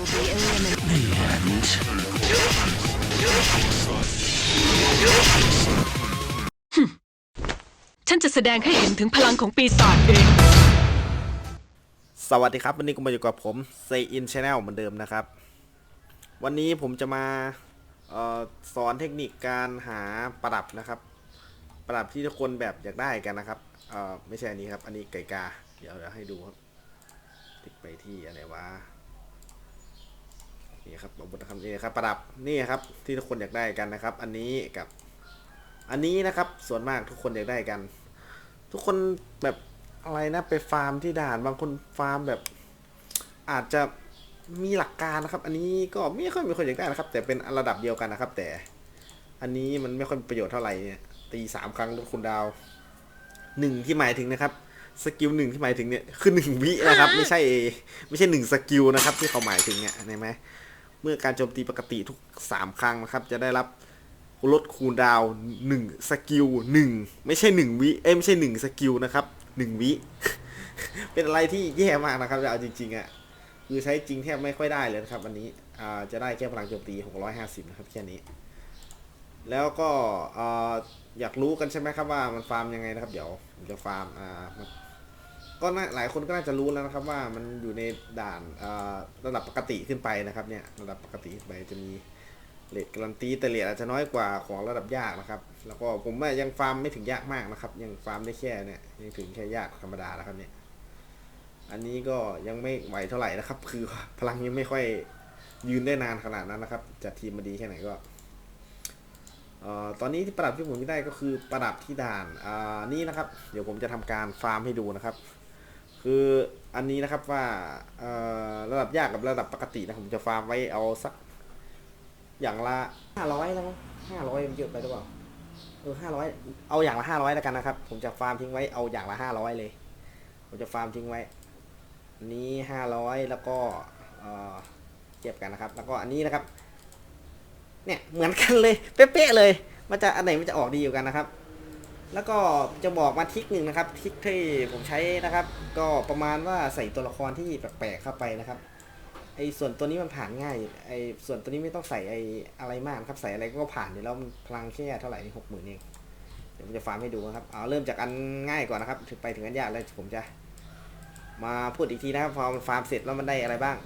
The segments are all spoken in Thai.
will be eliminated. The end. ฉันจะแสดงให้เห็นถึงพลังของปีศาจเอง สวัสดีครับ วันนี้ก็มาอยู่กับผม Say In Channel เหมือนเดิมนะครับ วันนี้ผมจะมาเออสอนเทคนิคการหาประดับนะครับ ประดับที่ทุกคนแบบอยากได้กันนะครับเออไม่ใช่อันนี้ครับ อันนี้ไก่กา เดี๋ยวเดี๋ยวให้ดูครับ ติ๊กไปที่อะไรวะ นี่ครับบทคำนี้ครับประดับนี่ครับที่ทุกคนอยากได้กันนะครับ อันนี้กับ อันนี้นะครับส่วนมากทุกคนอยากได้กัน ทุกคนแบบอะไรนะไปฟาร์มที่ด่านบางคนฟาร์มแบบ อาจจะมีหลักการนะครับ อันนี้ก็ไม่ค่อยมีคนอยากได้นะครับ แต่เป็นระดับเดียวกันนะครับ แต่ อันนี้มันไม่ค่อยมีประโยชน์เท่าไหร่เนี่ยตีสามครั้งลดคุณดาวหนึ่งที่หมายถึงนะครับสกิลหนึ่งที่หมายถึงเนี่ยคือหนึ่งวินะครับ ไม่ใช่ ไม่ใช่หนึ่งสกิลนะครับ ที่เขาหมายถึงเนี่ยเห็นไหม เมื่อการโจมตีปกติทุกสามครั้งนะครับ จะได้รับลดคูลดาวหนึ่งสกิลหนึ่งไม่ใช่หนึ่งวิเอ้ไม่ใช่หนึ่งสกิลนะครับหนึ่งวิเป็นอะไรที่แย่มากนะครับเอาจริงๆอะคือใช้จริงแทบไม่ค่อยได้เลยนะครับอันนี้อ่าจะได้แค่พลังโจมตี 650 นะครับแค่นี้ แล้วก็อ่าอยากรู้กันใช่ไหมครับว่ามันฟาร์มยังไงนะครับ เดี๋ยวผมจะฟาร์มอ่า ก็น่าหลายคนก็น่าจะรู้แล้วนะครับว่ามันอยู่ในด่านระดับปกติขึ้นไปนะครับเนี่ยระดับปกติขึ้นไปจะมีเลทการันตีแต่เลทอาจจะน้อยกว่าของระดับยากนะครับ แล้วก็ผมยังฟาร์มไม่ถึงยากมากนะครับ ยังฟาร์มได้แค่เนี่ยยังถึงแค่ยากธรรมดาแล้วครับเนี่ยอันนี้ก็ยังไม่ไหวเท่าไหร่นะครับ คือพลังยังไม่ค่อยยืนได้นานขนาดนั้นนะครับจัดทีมมาดีแค่ไหนก็ตอนนี้ที่ประดับที่ผมไม่ได้ก็คือประดับที่ด่านนี่นะครับ เดี๋ยวผมจะทำการฟาร์มให้ดูนะครับ คืออันนี้นะครับว่าระดับยากกับระดับปกตินะผมจะฟาร์มไว้เอาสัก อย่างละห้าร้อยแล้วมั้งห้าร้อยมันเยอะไปหรือเปล่าเออห้าร้อยเอาอย่างละห้าร้อยแล้วกันนะครับ ผมจะฟาร์มทิ้งไว้เอาอย่างละห้าร้อยเลย ผมจะฟาร์มทิ้งไว้ อันนี้ห้าร้อยแล้วก็เออเก็บกันนะครับ แล้วก็อันนี้นะครับ เนี่ยเหมือนกันเลยเป๊ะๆเลย มันจะอันไหนมันจะออกดีอยู่กันนะครับ แล้วก็จะบอกมาทิกหนึ่งนะครับทิกที่ผมใช้นะครับ ก็ประมาณว่าใส่ตัวละครที่แปลกๆเข้าไปนะครับไอ้ส่วนตัวนี้มันผ่านง่ายไอ้ส่วนตัวนี้ไม่ต้องใส่ไอ้อะไรมากครับใส่อะไรก็ผ่านเดี๋ยวแล้วพลังแค่เท่าไหร่หกหมื่นเองเดี๋ยวผมจะฟาร์มให้ดูนะครับเอาเริ่มจากอันง่ายก่อนนะครับถึงไปถึงอันยากแล้วผมจะมาพูดอีกทีนะครับพอมันฟาร์มเสร็จแล้วมันได้อะไรบ้าง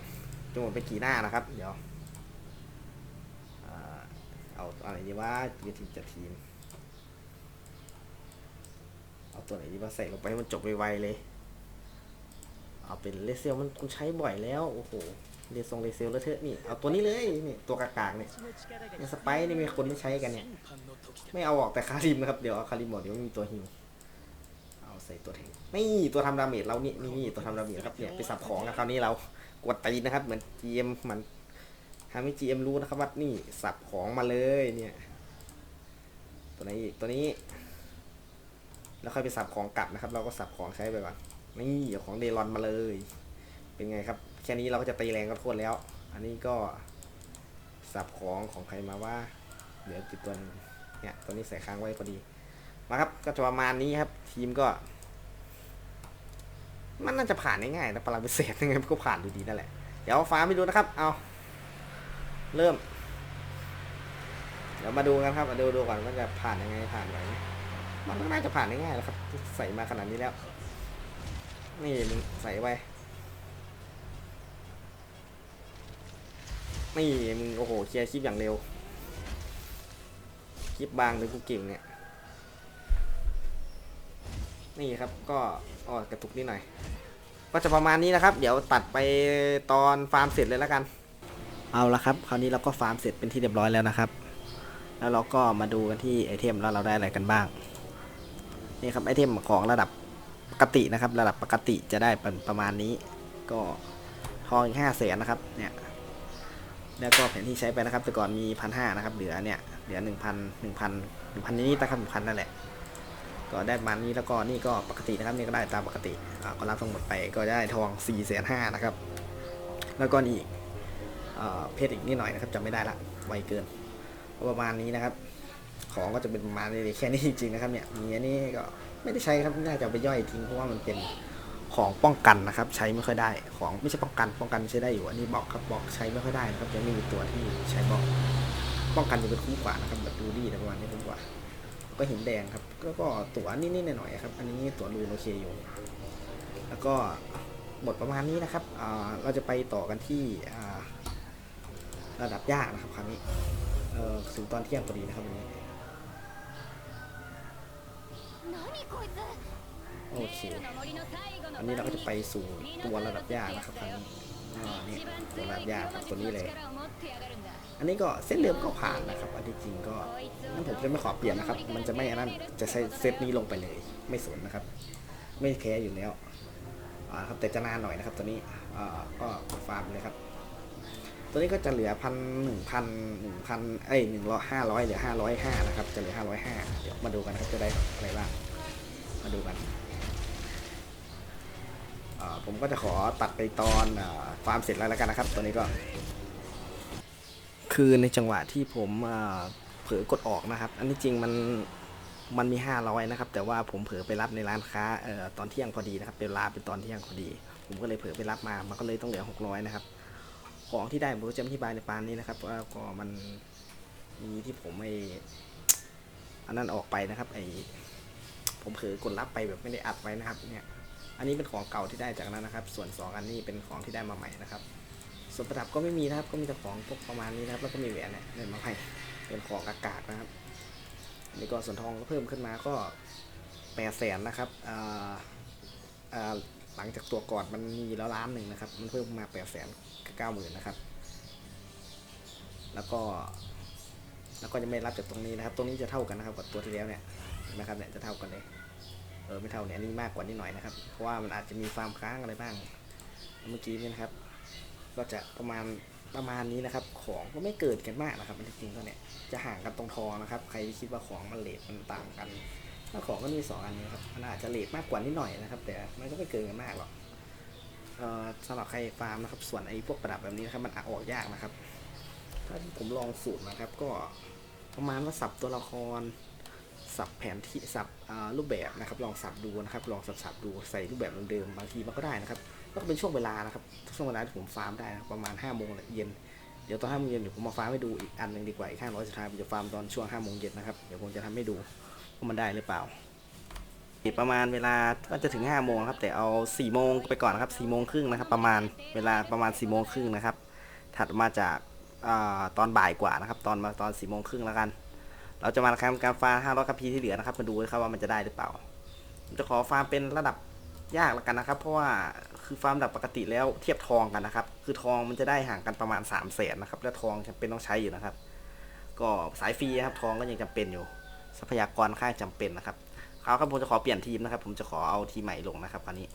จะหมดไปกี่หน้านะครับ เดี๋ยวเอาอะไรดีว่าจะทีมจะทีม เอาตัวไหนดีมาใส่ลงไปให้มันจบไวๆเลย เอาเป็นเลเซลมันใช้บ่อยแล้ว โอ้โหเรซองเลเซลแล้วเถอะนี่ เอาตัวนี้เลย นี่ ตัวกากๆเนี่ยเนี่ยสไปร์นี่มีคนที่ใช้กันเนี่ย ไม่เอาออกแต่คาริมนะครับ เดี๋ยวเอาคาริมหมดเดี๋ยวมีตัวฮิวเอาใส่ตัวแทงนี่ตัวทำดาเมจเรานี่นี่นี่ตัวทำดาเมจครับเนี่ยไปสับของนะคราวนี้เรากดตีนะครับ เหมือน GM เหมือนทำให้ GM รู้นะครับว่านี่สับของมาเลยเนี่ย ตัวไหนอีกตัวนี้ แล้วค่อยไปสับของกลับนะครับ เราก็สับของใช้ไปก่อนนี่เอาของเดรอนมาเลย เป็นไงครับ แค่นี้เราก็จะตีแรงก็โทษแล้ว อันนี้ก็สับของของใครมาว่า เดี๋ยวจิตตัวนึงเนี่ยตัวนี้ใส่ค้างไว้พอดี มาครับก็จะประมาณนี้ครับ ทีมก็ มันน่าจะผ่านง่ายๆนะพลังพิเศษยังไงมันก็ผ่านดูดีนั่นแหละ เดี๋ยวฟ้าไปดูนะครับ เอาเริ่ม เดี๋ยวมาดูกันครับมาดูดูก่อนว่าจะผ่านยังไงผ่านไหม มันก็น่าจะผ่านได้ง่ายแล้วครับ ใส่มาขนาดนี้แล้ว นี่มึงใส่ไว้ นี่มึงโอ้โหเคลียร์คลิปอย่างเร็ว คลิปบางเลยกูเก่งเนี่ย นี่ครับก็อ๋อกระตุกนิดหน่อย ก็จะประมาณนี้นะครับ เดี๋ยวตัดไปตอนฟาร์มเสร็จเลยแล้วกัน เอาละครับ คราวนี้เราก็ฟาร์มเสร็จเป็นที่เรียบร้อยแล้วนะครับแล้วเราก็มาดูกันที่ไอเทมแล้วเราได้อะไรกันบ้าง นี่ครับไอเทมของระดับปกตินะครับ ระดับปกติจะได้เป็นประมาณนี้ ก็ทองอีกห้าแสนนะครับเนี่ยแล้วก็แผนที่ใช้ไปนะครับ แต่ก่อนมีพันห้านะครับเหลือเนี่ยเหลือหนึ่งพันหนึ่งพันหนึ่งพันนี้นะครับหนึ่งพันนั่นแหละ ก็ได้ประมาณนี้แล้วก็นี่ก็ปกตินะครับนี่ก็ได้ตามปกติก็รับทั้งหมดไปก็ได้ทอง4ี่แสนห้านะครับ แล้วก็นี่เอเพชรอีกนิดหน่อยนะครับจำไม่ได้ละไวเกินประมาณนี้นะครับ ของก็จะเป็นประมาณนี้แค่นี้จริงๆนะครับเนี่ยมีอันนี้ก็ไม่ได้ใช้ครับน่าจะไปย่อยทิ้งเพราะว่ามันเป็นของป้องกันนะครับ ใช้ไม่ค่อยได้ ของไม่ใช่ป้องกัน ป้องกันใช้ได้อยู่อันนี้บล็อกครับบล็อกใช้ไม่ค่อยได้นะครับยังไม่มีตัวที่ใช้บล็อก ป้องกันจะเป็นคุ้มกว่านะครับแบบดูดี้ประมาณนี้คุ้มกว่า ก็เห็นแดงครับแล้วก็ตัวนิดหน่อยๆครับ อันนี้ตัวรูนโอเคอยู่ แล้วก็บทประมาณนี้นะครับเราจะไปต่อกันที่ระดับยากนะครับครั้งนี้ถึงตอนเที่ยงพอดีนะครับวันนี้ โอเค อันนี้เราก็จะไปสู่ตัวระดับยากนะครับครั้งนี้อ่านี่ตัวระดับยากครับตัวนี้เลย อันนี้ก็เส้นเดิมก็ผ่านนะครับ อันที่จริงก็นั่นผมจะไม่ขอเปลี่ยนนะครับ มันจะไม่อันนั้น จะใช้เซตนี้ลงไปเลย ไม่สนนะครับ ไม่แคร์อยู่แล้ว อ่าครับ แต่จะนานหน่อยนะครับตัวนี้ อ่า ก็ฟาร์มเลยครับ ตัวนี้ก็จะเหลือพันหนึ่งพันหนึ่งพันเอ้ยหนึ่งร้อยห้าร้อยเหลือห้าร้อยห้านะครับ จะเหลือห้าร้อยห้าเดี๋ยวมาดูกันครับจะได้อะไรบ้าง มาดูกันผมก็จะขอตัดไปตอนอฟาร์มเสร็จแล้วแล้วกันนะครับ ตัวนี้ก็ คือในจังหวะที่ผมเผลอกดออกนะครับ อันที่จริงมันมันมี 500 นะครับ แต่ว่าผมเผลอไปรับในร้านค้าออตอนเที่ยงพอดีนะครับเวลาเป็นตอนเที่ยงพอดี ผมก็เลยเผลอไปรับมา มันก็เลยต้องเหลือ 600 นะครับ ของที่ได้ผมก็จะอธิบายในปานนี้นะครับว่าก็มันมีที่ผมไม่อันนั้นออกไปนะครับไอผมเผลอกดรับไปแบบไม่ได้อัดไว้นะครับเนี่ยอันนี้เป็นของเก่าที่ได้จากนั้นนะครับ ส่วน 2 อันนี้เป็นของที่ได้มาใหม่นะครับ ส่วนประดับก็ไม่มีนะครับ ก็มีแต่ของพวกประมาณนี้นะครับ แล้วก็มีแหวนเนี่ยได้มาให้เป็นของอากาศนะครับอันนี้ก็ส่วนทองก็เพิ่มขึ้นมาก็แปดแสนนะครับอ่าอ่า หลังจากตัวก่อนมันมีแล้วล้านหนึ่งนะครับ มันเพิ่มมาแปดแสนเก้าหมื่นนะครับ แล้วก็ แล้วก็จะไม่รับจากตรงนี้นะครับ ตรงนี้จะเท่ากันนะครับกับตัวที่แล้วเนี่ยนะครับเนี่ยจะเท่ากันเลย เออไม่เท่าเนี่ยอันนี่มากกว่านิดหน่อยนะครับ เพราะว่ามันอาจจะมีฟาร์มค้างอะไรบ้าง เมื่อกี้นี่นะครับ ก็จะประมาณประมาณนี้นะครับ ของก็ไม่เกิดกันมากนะครับอันจริงก็เนี่ยจะห่างกันตรงทองนะครับ ใครที่คิดว่าของมันเลทมันต่างกัน ถ้าของก็มีสองอันนี้ครับมันอาจจะเลทมากกว่านิดหน่อยนะครับ แต่มันก็ไม่เกินกันมากหรอกสำหรับใครฟาร์มนะครับ ส่วนไอ้พวกประดับแบบนี้นะครับมันออกยากนะครับ ถ้าที่ผมลองสูตรนะครับ ก็ประมาณว่าสับตัวละคร สับแผนที่สับรูปแบบนะครับ ลองสับดูนะครับ ลองสับสับดูใส่รูปแบบเดิมๆบางทีมันก็ได้นะครับแล้วก็เป็นช่วงเวลานะครับ ช่วงเวลาที่ผมฟาร์มได้นะรประมาณ5้าโมงเย็นเดี๋ยวตอนห้าโมงเย็นเดี๋ยวผมมาฟาร์มให้ดูอีกอันหนึ่งดีกว่าอีกห้าร้อยสุดท้ายผมจะฟาร์มตอนช่วงห้าโมงเย็นนะครับเดี๋ยวผมจะทำให้ดู ว่ามันได้หรือเปล่าประมาณเวลาก็จะถึง5้าโมงครับ แต่เอา4ี่โมงไปก่อนนะครับสี่โมงครึ่งนะครับ ประมาณเวลาประมาณ4ี่โมงครึ่งนะครับ ถัดมาจากอตอนบ่ายกว่านะครับ ตอนมาตอน4ี่โมงครึ่งแล้วกัน เราจะมาทำการฟาร์มห้าร้อยคัพพีที่เหลือนะครับมาดูครับว่ามันจะได้หรือเปล่าผมจะขอฟาร์มเป็นระดับยากแล้วกันนะครับ เพราะว่าคือฟาร์มระดับปกติแล้วเทียบทองกันนะครับ คือทองมันจะได้ห่างกันประมาณ3ามแสนนะครับ และทองจำเป็นต้องใช้อยู่นะครับ ก็สายฟรีนะครับทองก็ยังจำเป็นอยู่ ทรัพยากรค่าจำเป็นนะครับเขาครับผมจะขอเปลี่ยนทีมนะครับ ผมจะขอเอาทีใหม่ลงนะครับคราวนี้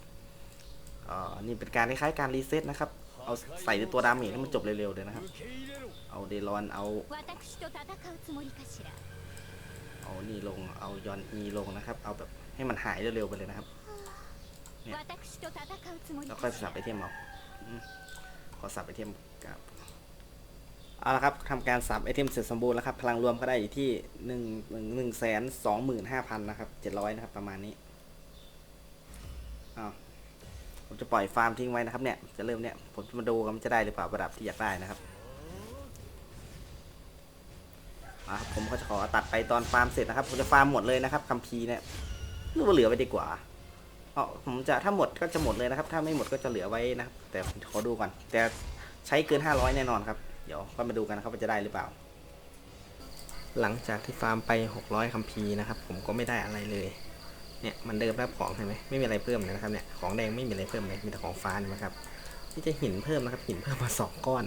นี่เป็นการคล้ายๆการรีเซ็ตนะครับ เอาใส่ในตัวดามจให้มันจบเร็วๆเลยนะครับ เอาเดรอนเอาเอานี่ลงเอายอนอีลงนะครับ เอาแบบให้มันหายเร็วๆไปเลยนะครับเนี่ยแล้วค่อยสับไปเทียมเอาขอสับไปเทียมกับ เอาละครับทำการสับไอเทมเสร็จสมบูรณ์แล้วครับ พลังรวมก็ได้อยู่ที่หนึ่งหนึ่งหนึ่งแสนสองหมื่นห้าพันนะครับเจ็ดร้อยนะครับ ประมาณนี้อ้าวผมจะปล่อยฟาร์มทิ้งไว้นะครับเนี่ย จะเริ่มเนี่ย ผมจะมาดูกันมันจะได้หรือเปล่าประดับที่อยากได้นะครับอะครับผมก็จะขอตัดไปตอนฟาร์มเสร็จนะครับ ผมจะฟาร์มหมดเลยนะครับคัมภีร์เนี่ยนึกว่าเหลือไว้ดีกว่าเอ๋อผมจะถ้าหมดก็จะหมดเลยนะครับ ถ้าไม่หมดก็จะเหลือไว้นะครับ แต่ขอดูก่อน แต่ใช้เกิน500แน่นอนครับ ดี๋ยวก็มาดูกันนะครับว่าจะได้หรือเปล่า หลังจากที่ฟาร์มไป 600คัมภีร์นะครับ ผมก็ไม่ได้อะไรเลยเนี่ยมันเดิมรับของเห็นไหมไม่มีอะไรเพิ่มเลยนะครับเนี่ยของแดงไม่มีอะไรเพิ่มเลยมีแต่ของฟ้านี่นะครับที่จะหินเพิ่มนะครับหินเพิ่มมาสองก้อน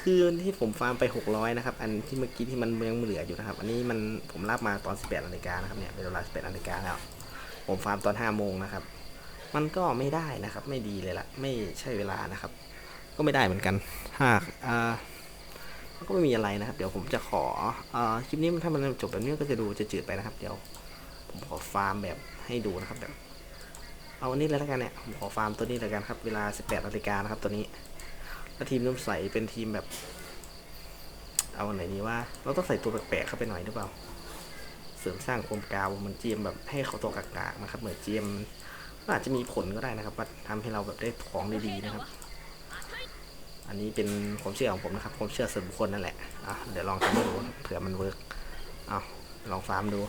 คือที่ผมฟาร์มไป 600นะครับอันที่เมื่อกี้ที่มันยังเหลืออยู่นะครับ อันนี้มันผมรับมาตอน 18นาฬิกานะครับเนี่ยเป็นเวลา18นาฬิกาแล้ว ผมฟาร์มตอน5โมงนะครับ มันก็ไม่ได้นะครับ ไม่ดีเลยละไม่ใช่เวลานะครับ ก็ไม่ได้เหมือนกันถ้าอ่า ก็ไม่มีอะไรนะครับ เดี๋ยวผมจะขออคลิปนี้มันถ้ามันจบแบบนี้ก็จะดูจะจืดไปนะครับ เดี๋ยวผมขอฟาร์มแบบให้ดูนะครับแบบ เอาอันนี้เลยแล้วกันเนี่ยผมขอฟาร์มตัวนี้เลยกันครับ เวลา 18นาฬิกานะครับตัวนี้แล้วทีมน้ำใสเป็นทีมแบบ เอาอันไหนดีว่า เราต้องใส่ตัวแปลกๆเข้าไปหน่อยหรือเปล่า เสริมสร้างความกาวมันเจียมแบบให้เขาตัวกากๆนะครับ เหมือนเจียมอาจจะมีผลก็ได้นะครับว่าทำให้เราแบบได้ของดีๆนะครับ อันนี้เป็นความเชื่อของผมนะครับความเชื่อส่วนบุคคลนั่นแหละอะเดี๋ยวลองทำดูเผื่อมันเวิร์กเอาลองฟาร์มดู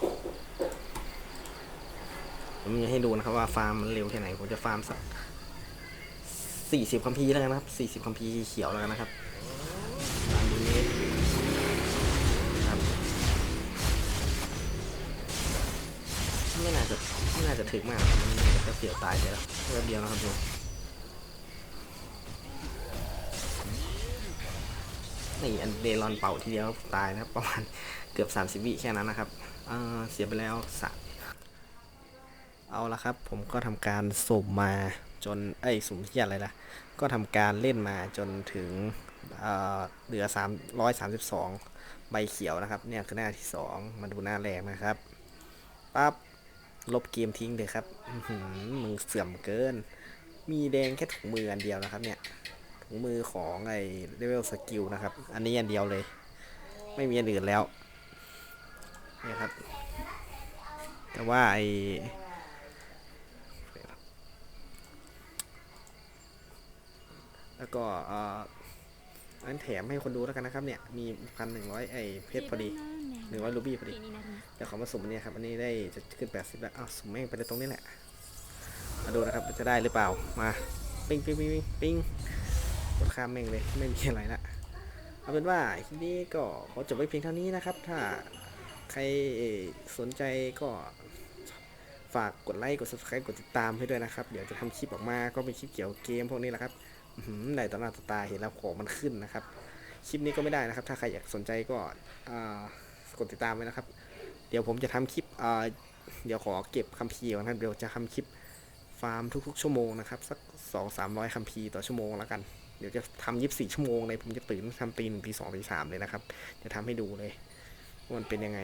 ผมจะให้ดูนะครับว่าฟาร์มมันเร็วแค่ไหนผมจะฟาร์มสักสี่สิบคัมภีร์แล้วกันนะครับสี่สิบคัมภีร์เขียวแล้วกันนะครับดูนี้ครับไม่น่าจะไม่น่าจะถึงมากมันจะเสียวตายไปแล้วแป๊บเดียวนะครับดู นี่อันเดรอนเป่าทีเดียวตายนะครับประมาณเกือบ 30 วิแค่นั้นนะครับอ่าเสียไปแล้วสะเอาละครับ ผมก็ทำการสุ่มมาจนไอ้ยสุ่มที่อะไรล่ะ ก็ทำการเล่นมาจนถึงเอ่อเหลือ 332 ใบเขียวนะครับ เนี่ยคือหน้าที่ 2 มาดูหน้าแรกนะครับปั๊บลบเกมทิ้งเลยครับมึงเสื่อมเกิน มีแดงแค่ถุงมืออันเดียวนะครับเนี่ย มือของไอ้เลเวลสกิลนะครับ อันนี้อันเดียวเลย ไม่มีอันอื่นแล้วนี่ครับ แต่ว่าไอ้แล้วก็เอ่ออันแถมให้คนดูแล้วกันนะครับเนี่ย มีพันหนึ่งร้อยไอ้เพชรพอดีหนึ่งร้อยรูบี้พอดี เดี๋ยวขอมาสุ่มนเนี่ยครับ อันนี้ได้จะขึ้น80แล้วอ้าวสุ่มแม่งไปตรงนี้แหละ มาดูนะครับจะได้หรือเปล่า มา ปิ้งปิ้งปิ้งปิ้งปิ้ง ดข้ามแม่งเลยไม่มีอะไรละเอาเป็นว่าคลิปนี้ก็ขอจบไว้เพียงเท่านี้นะครับ ถ้าใครสนใจก็ฝากกดไลค์กด subscribe กดติดตามให้ด้วยนะครับ เดี๋ยวจะทำคลิปออกมาก็เป็นคลิปเกี่ยวกับเกมพวกนี้แหละครับอื้อหือได้ต่อหน้าตตาเห็นแล้วของมันขึ้นนะครับ คลิปนี้ก็ไม่ได้นะครับ ถ้าใครอยากสนใจก็กดติดตามไว้นะครับ เดี๋ยวผมจะทำคลิปเดี๋ยวขอเก็บคัมภีร์ก่อนครับเดี๋ยวจะทำคลิปฟาร์มทุกๆ ชั่วโมงนะครับ สักสองสามร้อยคัมภีร์ต่อชั่วโมงแล้วกัน เดี๋ยวจะทำยีิบสี่ชั่วโมงเลยผมจะตื่นทำตีหนึ่งตีสองตีสามเลยนะครับ จะทำให้ดูเลยว่ามันเป็นยังไง